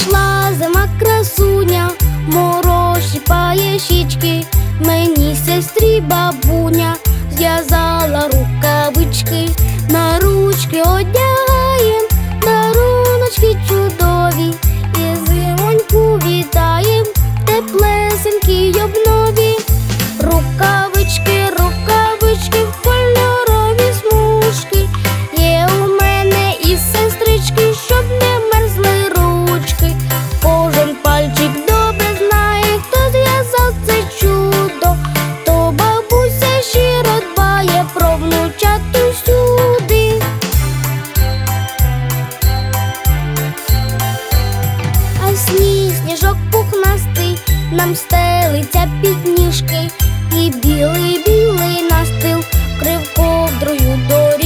прийшла зима красуня, мороші пає мені сестрі бабуня зв'язала рукавички на ручки одягла. Сніжок пухнастий нам стелиться під ніжки, і білий, білий настил крив ковдрою перед